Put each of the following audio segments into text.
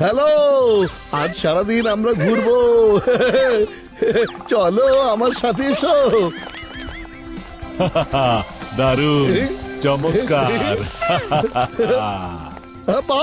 Hello আজ সারাদিন আমরা ঘুরবো। চলো আমার সাথে এসো। দারুণ চমৎকার। পা?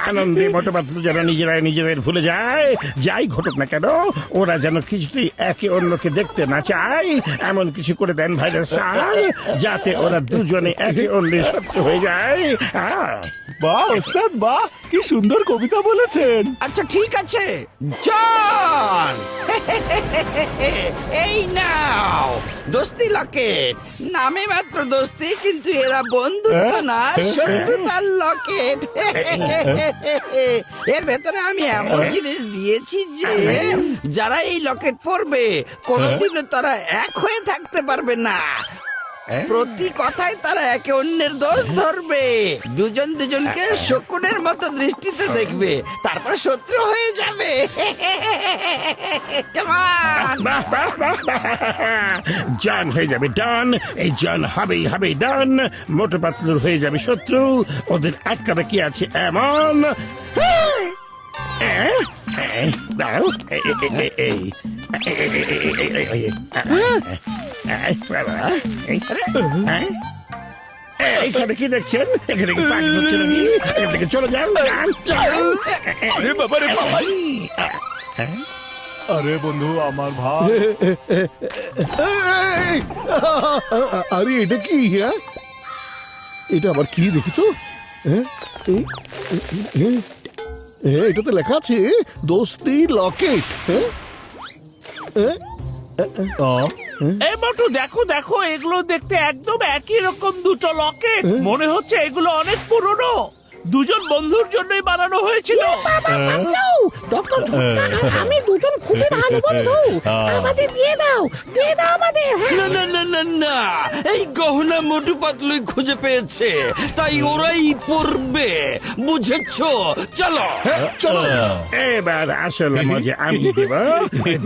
আনন্দে মোটপাতলু যেন নিজেরাই নিজেদের ভুলে যায় যাই ঘটুক না কেন ওরা যেন কিছুতেই একে অন্যকে দেখতে না চায় এমন কিছু করে দেন ভাইরাস স্যার যাতে ওরা দুজনে একে অন্যের শত্রু হয়ে যায়। আহ, বাহ ওস্তাদ বাহ কি সুন্দর কবিতা বলেছেন। আচ্ছা ঠিক আছে। জন! এই নাও! দোস্তি লকেট নামে মাত্র দোস্তি কিন্তু এরা বন্ধুত্ব না শত্রুতার লকেট এর ভেতরে আমি এমন জিনিস দিয়েছি যে যারা এই লকেট পরবে কোনোদিনও তারা এক হয়ে থাকতে পারবে না। প্রতি কথায় তারা একে অন্যের দোষ ধরবে দুজন দুজনকে শকুনের মতো দৃষ্টিতে দেখবে তারপর শত্রু হয়ে যাবে। জন হয়ে যাবে ডান এই জন হবেই হবে ডান মোটু পাতলুর হয়ে যাবে শত্রু ওদের আটকাবে কি আছে এমন এই। এখানে কি দেখছেন এখানে কি পানি হচ্ছে নাকি এখান থেকে চলে যান আরে বাবা রে বাবা আরে বন্ধু আমার ভাই আরে এটা কি হ্যাঁ এটা আবার কি দেখি তো এটাতে লেখা আছে দোস্তি লকেট হ্যাঁ হ্যাঁ? এই মোটু দেখো দেখো এগুলো দেখতে একদম একই রকম দুটো লকেট মনে হচ্ছে এগুলো অনেক পুরনো দুজন বন্ধুর জন্যই বানানো হয়েছিল। ডক্টর ঝটকা আর আমি দুজন খুবই ভালো বন্ধু। আমাদের দিয়ে দাও দিয়ে দাও আমাদের হ্যাঁ? না না না না না। এই গহনা মোটু পাতলুই খুঁজে পেয়েছে। তাই ওরাই পড়বে বুঝেছ? চলো। হ্যাঁ চলো। এবার আসল মজা আমি দেব।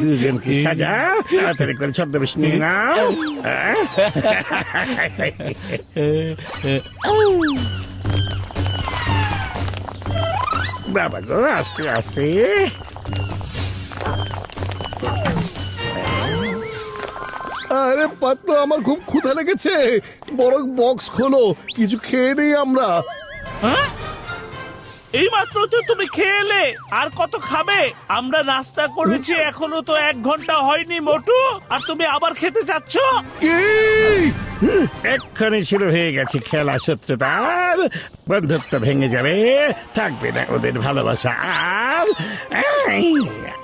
দুজনকে সাজা। তাড়াতাড়ি করে ছদ্মবেশ নিয়ে নাও। বাবা গো আস্তে আস্তে। আরে পাতলো আমার খুব ক্ষুধা লেগেছে। বড় বক্স খোলো কিছু খেয়ে নেই আমরা। এই মাত্র তো তুমি খেয়ে এলে আর কত খাবে? আমরা নাস্তা করেছি এখনও তো এক ঘণ্টা হয়নি মোটু। আর তুমি আবার খেতে চাচ্ছ? কি? এক্ষুনি শুরু হয়ে গেছে খেলা শত্রুতার বন্ধুত্ব ভেঙে যাবে। থাকবে না ওদের ভালোবাসা। আর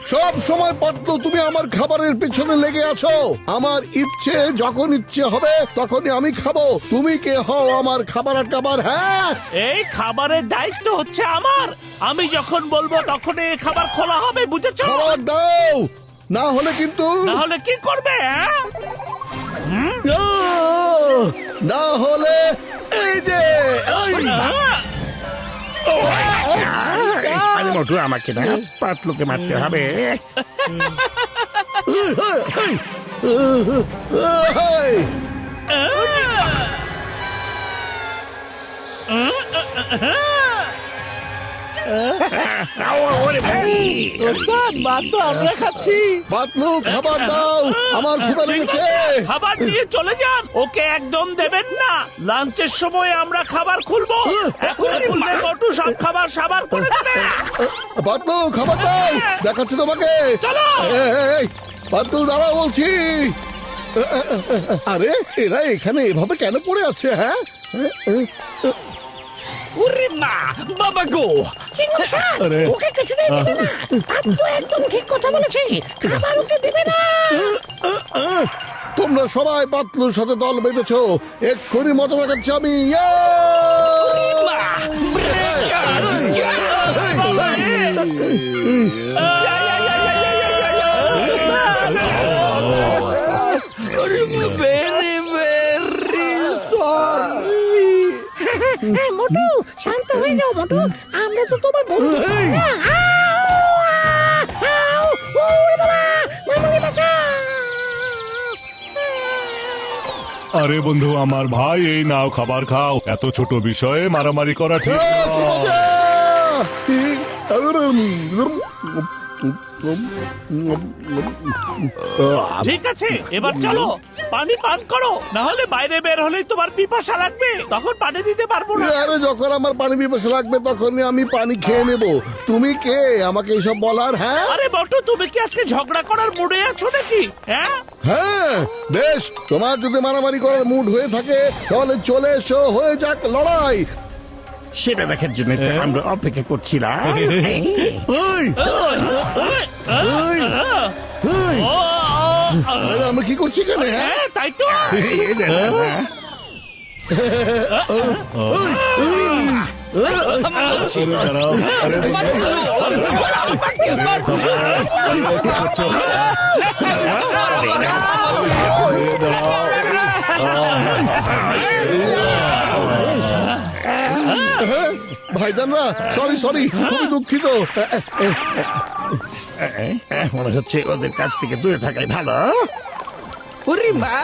সব সময় পাতলো তুমি আমার খাবারের পেছনে লেগে আছো। আমার ইচ্ছে যখন ইচ্ছে হবে তখনই আমি খাব। তুমি কে হও আমার খাবার আটকাবার হ্যাঁ? এই খাবারের দায়িত্ব হচ্ছে আমার। আমি যখন বলব তখন এই খাবার খোলা হবে বুঝেছ? খাবার দাও! না হলে কিন্তু না হলে কি করবে হ্যাঁ! না হলে এই যে! আরে মোটু আমাকে না পাতলুকে মারতে হবে এই! ওরে ভাই। ওস্তাদ ভাত তো আমরা খাচ্ছি। পাতলু খাবার দাও। আমার ক্ষুধা লেগেছে। খাবার দিয়ে চলে যান। ওকে একদম দেবেন না। লাঞ্চের সময় আমরা খাবার খুলবো। এখন খুললে সব খাবার সাবার করে দেবে। পাতলু খাবার দাও। দেখাচ্ছি তোমাকে। চলো। পাতলু দাঁড়াও বলছি। আরে এরা এখানে এভাবে কেন পড়ে আছে হ্যাঁ? ওরে মা বাবা গো। আরে। ওকে কিছুতেই দেবে না। আর তো একদম ঠিক কথা বলেছে। খাবার ওকে দেবে না। তোমরা সবাই পাতলুর সাথে দল বেঁধেছো। এক্ষুনি মজা দেখাচ্ছি আমি। ইয়া! মোটু শান্ত হয়ে যাও মোটু। আমরা তো তোমার বন্ধু। বাঁচা আরে বন্ধু আমার ভাই এই নাও খাবার খাও। এত ছোট বিষয়ে মারামারি করা ঠিক ঠিক আছে এবার চলো। পানি পান করো না হলে বাইরে বের হলেই তোমার পিপাসা লাগবে। তখন পানি দিতে পারব না। আরে যখন আমার পানি পিপাসা লাগবে তখনই আমি পানি খেয়ে নেব। তুমি কে? আমাকে এইসব বলার হ্যাঁ? আরে বটু তুমি কি আজকে ঝগড়া করার মুডে আছো নাকি? হ্যাঁ? হ্যাঁ বেশ। তোমার যদি মারামারি করার মুড হয়ে থাকে তাহলে চলে এসো হয়ে যাক লড়াই। সেটা দেখার জন্য তো আমরা অপেক্ষা করছিলাম। আরে আমরা কি করছি এখানে হ্যাঁ? হ্যাঁ তাই তো। দাঁড়াও। আরে ভাইজানরা সরি সরি খুবই দুঃখিত। মনে হচ্ছে ওদের কাছ থেকে দূরে থাকাই ভালো ওরে মা!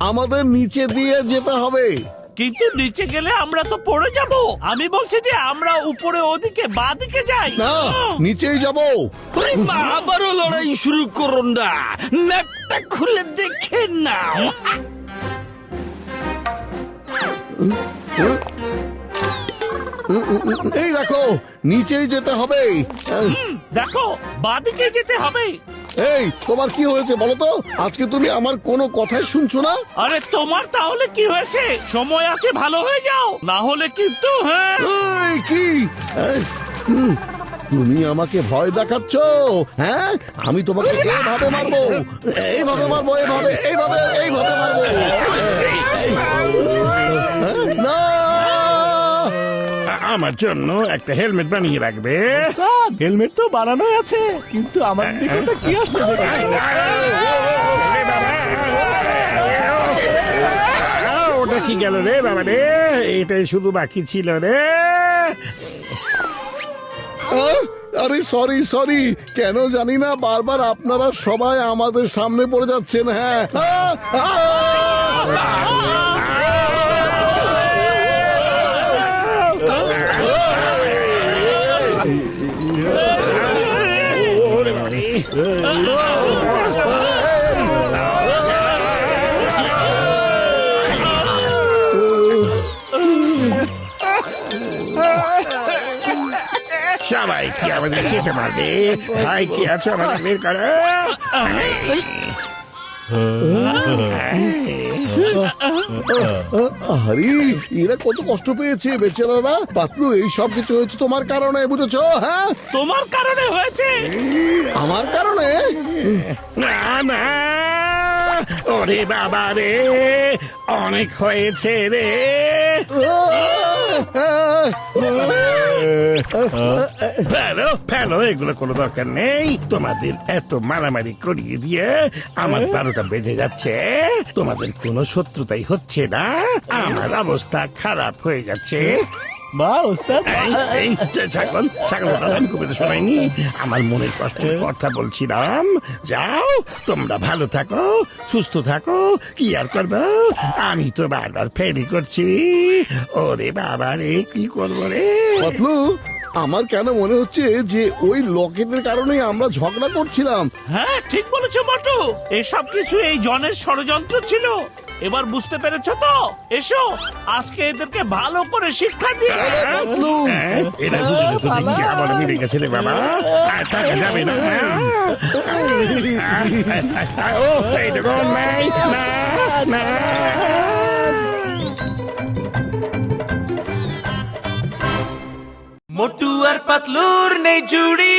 আমাদের নিচে দিয়ে যেতে হবে। কিন্তু নিচে গেলে আমরা তো পড়ে যাব। আমি বলছি যে আমরা উপরে ওদিকে বাদিকে যাই। না নিচেই যাব। ওরে মা আবারও লড়াই শুরু করুন না। ম্যাপটা খুলে দেখে নাও। এই দেখো নিচেই যেতে হবে দেখো বাদিকে যেতে হবে। এই তোমার কি হয়েছে বলো তো? আজকে তুমি আমার কোনো কথাই শুনছো না? আরে তোমার তাহলে কি হয়েছে? সময় আছে ভালো হয়ে যাও। না হলে কিন্তু হ্যাঁ। কি? তুমি আমাকে ভয় দেখাচ্ছ হ্যাঁ আমি তোমাকে এইভাবে মারবো এইভাবে মারবো এইভাবে এইভাবে এইভাবে মারবো হ্যাঁ? না আমার জন্য একটা হেলমেট বানিয়ে রাখবে হেলমেট তো বানানোই আছে কিন্তু আমার দিকে তো কি আসছে ওটা কি গেল রে বাবা রে এটাই শুধু বাকি ছিল রে আহ, আরে সরি সরি কেন জানি না বারবার আপনারা সবাই আমাদের সামনে পড়ে যাচ্ছেন হ্যাঁ। আহ, আহ! চেটে মারবে ভাই কি আছো আমাদের বের করো? আরে এরা কত কষ্ট পেয়েছে বেচারারা। পাতলু এই সব কিছু হয়েছে তোমার কারণে বুঝেছ? হ্যাঁ? তোমার কারণে হয়েছে? আমার কারণে? না না। ওরে বাবা রে অনেক হয়েছে রে। ফেলো ভালো এগুলো কোনো দরকার নেই তোমাদের এত মারামারি করিয়ে দিয়ে আমার বারোটা বেজে যাচ্ছে তোমাদের কোনো শত্রুতাই হচ্ছে না আমার অবস্থা খারাপ হয়ে যাচ্ছে মা ওস্তাদ। এই, এই, ছা- ছাগল ছাগল কথা আমি কবিতা শোনাইনি। আমার মনের কষ্টের কথা বলছিলাম। যাও তোমরা ভালো থাকো সুস্থ থাকো কি আর করব? আমি তো বারবার ফেরি করছি। ওরে বাবা রে কি করব রে? পাতলু আমার কেন মনে হচ্ছে যে ওই লকেটের কারণেই আমরা ঝগড়া করছিলাম? হ্যাঁ ঠিক বলেছ বটু। এসব কিছু এই জনের ষড়যন্ত্র ছিল। এবার বুঝতে পেরেছ তো? এসো আজকে এদেরকে ভালো করে শিক্ষা দিয়ে চলো, পাতলু হ্যাঁ, তো দেখছি আবার মিলে গেছে রে বাবা। আর থাকা যাবে না ও এই দেখুন নাই না না মোটু আর পাতলুর নেই জুড়ি।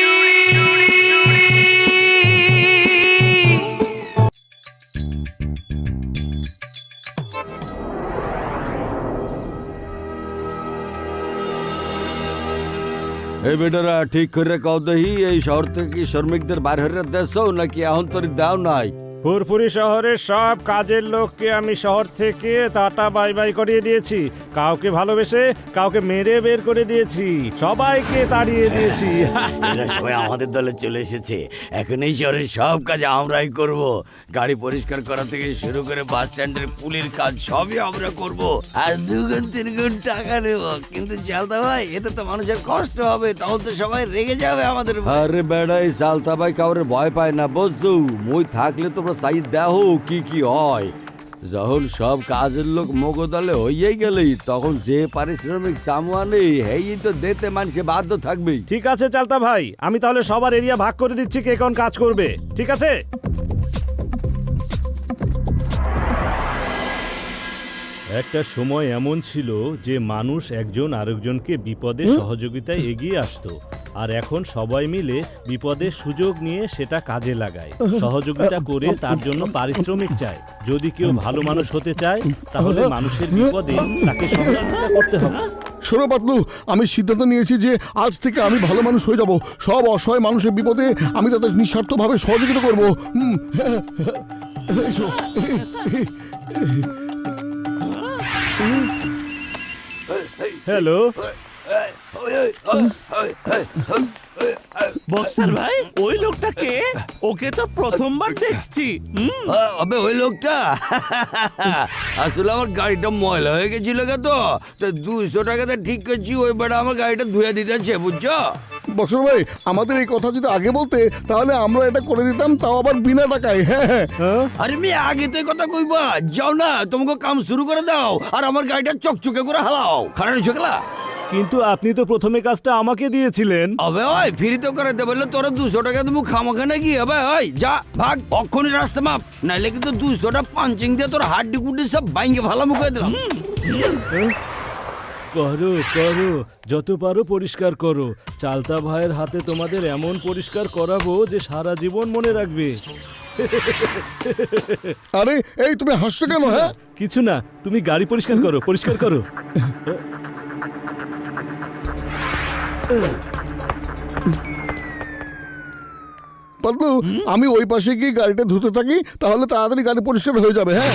এই বেটারা ঠিক করে কও দহি এই শহর থেকে কি শ্রমিকদের বাইর হয়ে দেশ নাকি এখন তোর দাও নাই ফুরফুরি শহরের সব কাজের লোককে আমি শহর থেকে টাটা বাই বাই করিয়ে দিয়েছি। কাউকে ভালোবেসে কাউকে মেরে বের করে দিয়েছি। সবাইকে তাড়িয়ে দিয়েছি। এরা সবাই আমাদের দলে চলে এসেছে। এখন এই শহরের সব কাজ আমরাই করব। গাড়ি পরিষ্কার করা থেকে শুরু করে বাস স্ট্যান্ডের পুলির কাজ সবই আমরা করব। আর দুগুণ তিন গুণ টাকা নেব কিন্তু চালদা ভাই এতে তো মানুষের কষ্ট হবে। তখন তো সবাই রেগে যাবে আমাদের আরে বেড়াই এই সালতা ভাই কাউরে ভয় পায় না বুঝছ? মই থাকলে তোমরা সাইড দেখো কি কি হয়। যখন সব কাজের লোক মগদলে হইয়াই গেলেই তখন যে পারিশ্রমিক সামুয়ানে হেই তো দিতে মানুষে বাধ্য থাকবেই ঠিক আছে চালতা ভাই আমি তাহলে সবার এরিয়া ভাগ করে দিচ্ছি কে কোন কাজ করবে। ঠিক আছে? একটা সময় এমন ছিল যে মানুষ একজন আরেকজনকে বিপদে সহযোগিতায় এগিয়ে আসতো। আর এখন সবাই মিলে বিপদের সুযোগ নিয়ে সেটা কাজে লাগায়। সহযোগিতা করে তার জন্য পারিশ্রমিক চায়। যদি কেউ ভালো মানুষ হতে চায় তাহলে মানুষের বিপদে তাকে সহযোগিতা করতে হবে। শোনো পাতলু আমি সিদ্ধান্ত নিয়েছি যে আজ থেকে আমি ভালো মানুষ হয়ে যাব। সব অসহায় মানুষের বিপদে আমি তাদের নিঃস্বার্থভাবে সহযোগিতা করব। হুম, হ্যালো বক্সার ভাই ওই লোকটাকে ওকে তো প্রথমবার দেখছি। আবে ওই লোকটা? আসলে আমার গাড়িটা ময়লা হয়ে গেছিল গে তো। দুইশো টাকাতে ঠিক করছি ওই বেড়া আমার গাড়িটা ধুয়ে দিতেছে বুঝছ? বছর ভাই আমাদের এই কথা যদি আগে বলতে তাহলে আমরা এটা করে দিতাম তাও আবার বিনা টাকায় হ্যাঁ হ্যাঁ। আরে মেয়ে আগে তো এই কথা কইবা যাও না তোমাকে কাম শুরু করে দাও আর আমার গাড়িটা চকচকে করে হালাও। খারাপ ঝোকলা কিন্তু আপনি তো প্রথমে কাজটা আমাকে দিয়েছিলেন। আবে ওই ফ্রি তো করে দে বললে তোরা দুশো টাকা তুমি খামাখা নাকি? হবে ওই যা ভাগ অক্ষণই রাস্তা মাপ। নাইলে কিন্তু দুশোটা পাঞ্চিং দিয়ে তোর হাড্ডি কুড্ডি সব বাইঙ্গে ভালো মুখে দিলাম। করো করো যত পারো পরিষ্কার করো। চালতা ভাইয়ের হাতে তোমাদের এমন পরিষ্কার করাবো যে সারা জীবন মনে রাখবে। আরে এই তুমি হাসছো কেন হ্যাঁ? কিছু না তুমি গাড়ি পরিষ্কার করো পরিষ্কার করো। পাতলু আমি ওই পাশে গিয়ে গাড়িটা ধুতে থাকি তাহলে তাড়াতাড়ি গাড়ি পরিষ্কার হয়ে যাবে হ্যাঁ?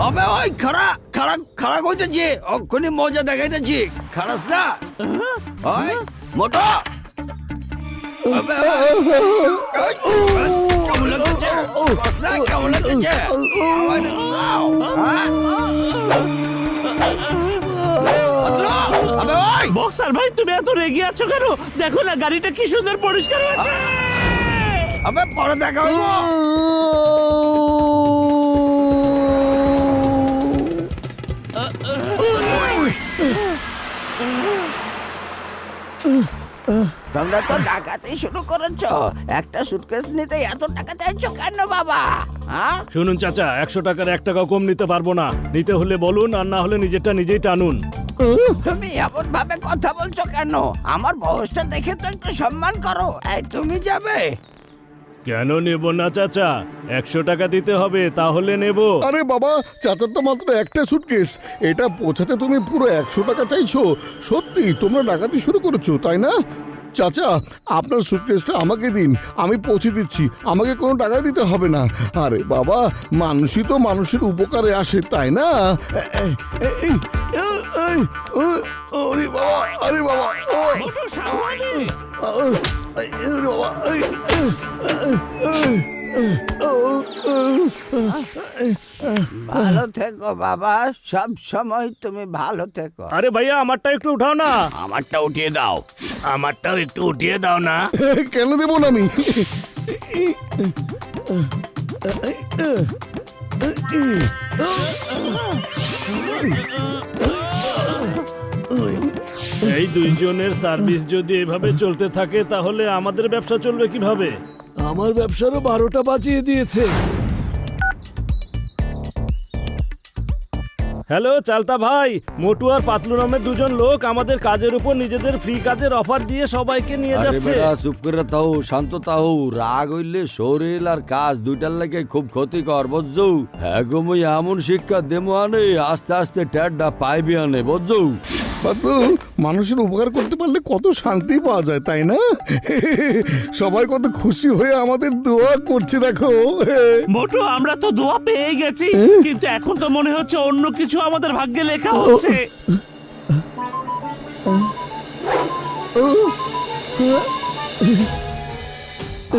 আবে ওই খাড়া খাড়া খাড়া কইতেছি অক্ষণই মজা দেখাইতেছি খারাস না? ওই মোটা! আবে, ওই। ওই, কেমন ওই। বক্সার ভাই তুমি এত রেগে আছো কেন? দেখো না গাড়িটা কি সুন্দর পরিষ্কার হয়েছে। আবে পরে দেখা হইব। তোমরা তো ডাকাতি শুরু করেছ। একটা সুটকেস নিতে এত টাকা চাইছো কেন বাবা? হ্যাঁ? শুনুন চাচা একশো টাকার এক টাকাও কম নিতে পারব না। নিতে হলে বলুন আর না হলে নিজেরটা নিজেই টানুন। তুমি এমন ভাবে কথা বলছো কেন? আমার বয়সটা দেখে তো একটু সম্মান করো। এই তুমি যাবে? কেন নেব না চাচা? একশো টাকা দিতে হবে তাহলে নেব। আরে বাবা চাচার তো মাত্র একটা সুটকেস এটা পৌঁছাতে তুমি পুরো একশো টাকা চাইছো। সত্যি তোমরা ডাকাতি শুরু করেছ তাই না? চাচা আপনার সুটকেসটা আমাকে দিন। আমি পৌঁছে দিচ্ছি। আমাকে কোনো টাকা দিতে হবে না। আরে বাবা মানুষই তো মানুষের উপকারে আসে তাই না? আরে বাবা, ভালো থেকো বাবা সব সময় তুমি ভালো থেকো। আরে ভাইয়া আমারটা একটু উঠাও না। আমারটা উঠিয়ে দাও। আমারটাও একটু উঠিয়ে দাও না। কেন দেবো না আমি? এই দুইজনের সার্ভিস যদি এভাবে চলতে থাকে তাহলে আমাদের ব্যবসা চলবে কীভাবে? আমার ব্যবসারও বারোটা বাজিয়ে দিয়েছে। হ্যালো চালতা ভাই মোটু আর পাতলু নামের দুজন লোক আমাদের কাজের উপর নিজেদের ফ্রি কাজের অফার দিয়ে সবাইকে নিয়ে আরে যাচ্ছে। চুপ করে তাও শান্ত তাও রাগ হইলে শরীর আর কাজ দুইটার লাগে খুব ক্ষতিকর বুঝছ? হ্যাঁ গো মুই এমন শিক্ষা দেমো আনে আস্তে আস্তে ট্যাডটা পাইবি আনে বুঝছ? মানুষের উপকার করতে পারলে কত শান্তি পাওয়া যায় তাই না? সবাই কত খুশি হয়ে আমাদের দোয়া করছে দেখো। মোটু আমরা তো দোয়া পেয়ে গেছি কিন্তু এখন তো মনে হচ্ছে অন্য কিছু আমাদের ভাগ্যে লেখা হচ্ছে।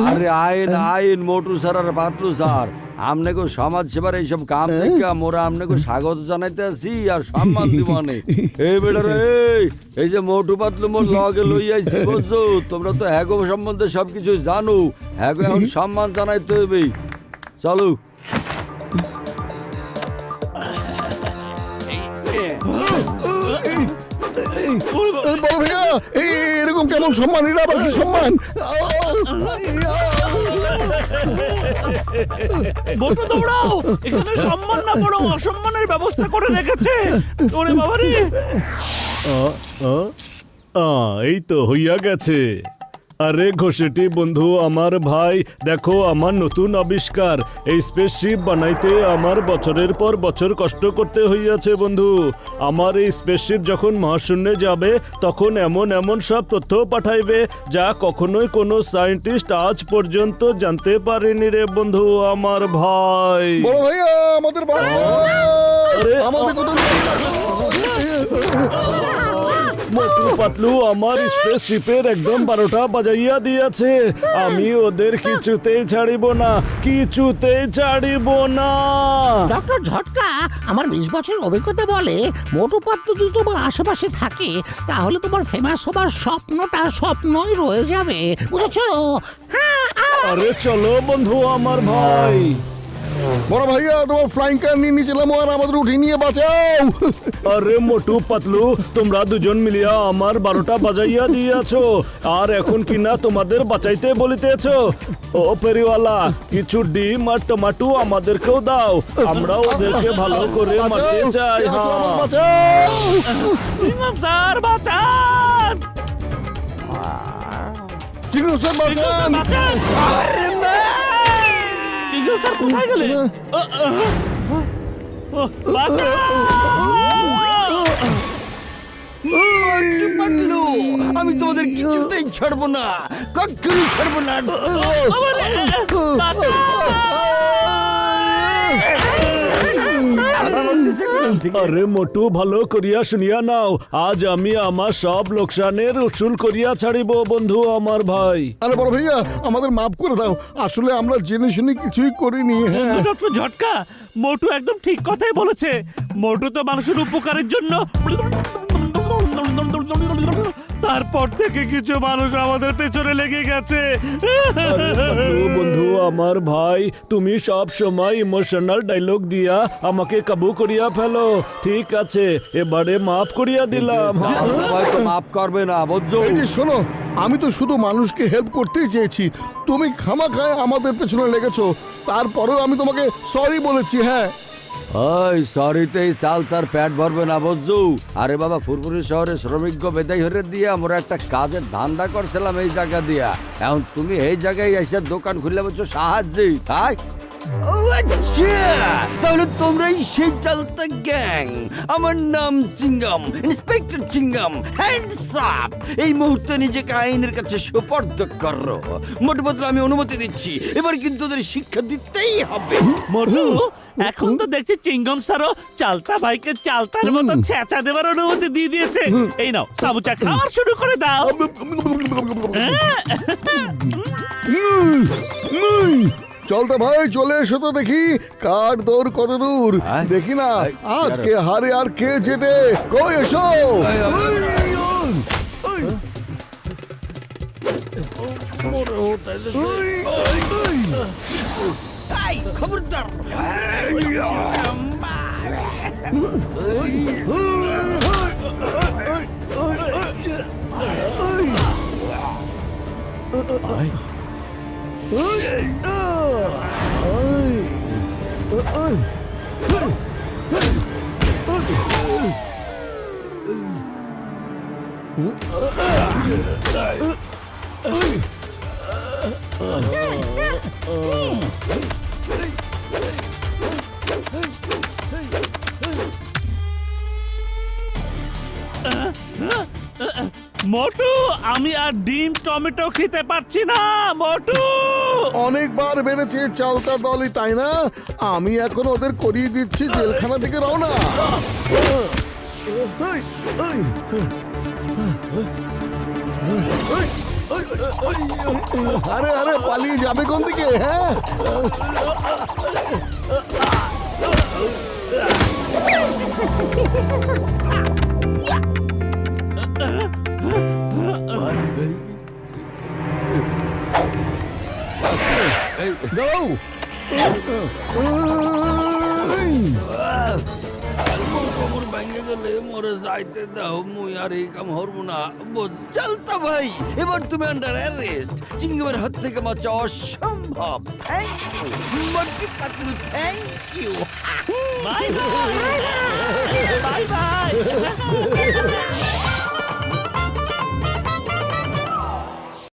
আরে আইন আইন মোটু স্যার আর পাতলু স্যার। আমনেকে সমাজ সেবার এইসব কাম থেকে মোরা আমনেকে স্বাগত জানাইতে আছি আর সম্মান দিব নে এই বেটা রে এই, এই যে মোটু পাতলু মোর লগে লই আইছি বুঝছ তোমরা তো হ্যাগো সম্বন্ধে সবকিছু জানো হ্যাগো এখন সম্মান জানাইতে হইবে চলো বড় ভাইয়া এরকম কেমন সম্মান এটা আবার কি সম্মান মোটু দৌড়াও। এখানে সম্মান না বড় অসম্মানের ব্যবস্থা করে রেখেছে। ওরে বাবারে। আ, এই তো হইয়া গেছে। আরে ঘোষেটি বন্ধু আমার ভাই দেখো আমার নতুন আবিষ্কার। এই স্পেসশিপ বানাইতে আমার বছরের পর বছর কষ্ট করতে হইয়াছে বন্ধু। আমার এই স্পেসশিপ যখন মহাশূন্যে যাবে তখন এমন এমন সব তথ্য পাঠাইবে যা কখনোই কোনো সায়েন্টিস্ট আজ পর্যন্ত জানতে পারেনি রে বন্ধু আমার ভাই। বড় ভাইয়া আমাদের আরে, আমাদের কত মোটু পাতলু আমার স্পেসশিপের একদম বারোটা বাজাইয়া দিয়েছে। আমি ওদের কিছুতেই ছাড়িব না কিছুতেই ছাড়িব না। ডক্টর ঝটকা আমার বিশ বছরের অভিজ্ঞতা বলে মোটু পাত্র যদি তোমার আশেপাশে থাকে তাহলে তোমার ফেমাস হবার স্বপ্নটা স্বপ্নই রয়ে যাবে বুঝেছ? হ্যাঁ আরে চলো বন্ধু আমার ভাই। বড় ভাইয়া তোমার ফ্লাইং কার নিয়ে নিয়েছিলাম আর আমাদের উঠিয়ে নিয়ে বাঁচাও। আরে মোটু পাতলু তোমরা দুজন মিলিয়া আমার বারোটা বাজাইয়া দিয়াছো আর এখন কিনা তোমাদের বাঁচাইতে বলিতেছ? ও পেরিওয়ালা কিছু ডিম আর টমাটো আমাদেরকেও দাও আমরা ওদেরকে ভালো করে মারতে চাই কে স্যার বাঁচান! ঠিক আছে বাঁচান। স্যার কোথায় গেলে পাতলু আমি তোমাদের কিছুতেই ছাড়বো না কখনই ছাড়বো না আরে মোটু ভালো করিয়া শুনিয়া নাও। আজ আমি আমার সব লোকসানের উসুল করিয়া ছাড়িব বন্ধু আমার ভাই। আরে বড় ভাইয়া আমাদের মাফ করে দাও। আসলে আমরা জেনে শুনে কিছুই করিনি হ্যাঁ। ডক্টর ঝটকা মোটু একদম ঠিক কথাই বলেছে। মোটু তো মানুষের উপকারের জন্য তারপর থেকে কিছু মানুষ আমাদের পেছনে লেগে গেছে। বন্ধু আমার ভাই তুমি সব সময় ইমোশনাল ডায়লগ দিয়া আমাকে কাবু করিয়া ফেলো। ঠিক আছে এবারে মাফ করিয়া দিলাম। মাফ করবে না বুঝছ? এই যে শোনো আমি তো শুধু মানুষকে হেল্প করতেই চেয়েছি। তুমি খামাখায় আমাদের পেছনে লেগেছো। তারপরেও আমি তোমাকে সরি বলেছি হ্যাঁ। ওই চাল তার ভরবে না আরে বাবা, ফুরফুরি শহরে শ্রমিক বেদাই হরে একটা কাজের ধান্দা করছিলাম এই জায়গা দিয়া। এখন তুমি এই জায়গায় দোকান বলছো তাই ও আচ্ছা তাহলে তোমরাই সেই চালতা গ্যাং আমার নাম Chingam inspector Chingam hands up এই মুহূর্তে নিজেকে আইনের কাছে সুপর্দ করো মোটে বদলে আমি অনুমতি দিচ্ছি এবার কিন্তু ওদের শিক্ষা দিতেই হবে মোটু এখন তো দেখছি চিঙ্গম স্যারও চালতা ভাইকে চালতার মতো ছেঁচা দেওয়ার অনুমতি দিয়ে দিয়েছে এই নাও সাবুচা খাওয়ার শুরু করে দাও চলতে ভাই চলে এসো তো দেখি কার দৌড় কত দূর? দেখি না আজকে হারে আর কে যেতে কই এসো? Uh, uh, uh. মোটু, আমি আর ডিম টমেটো খেতে পারছি না, মোটু। অনেকবার বেড়েছে চালতা দলই, তাই না? আমি এখন ওদের করিয়ে দিচ্ছি জেলখানা থেকে রওনা। আরে আরে, পালিয়ে যাবে কোন দিকে হ্যাঁ? যাইতে দাও মুই আর এই কাম হরব না। চালতা ভাই। এবার তুমি আন্ডার অ্যারেস্ট চিংগমের হাত থেকে বাঁচা অসম্ভব। Thank you bye bye bye bye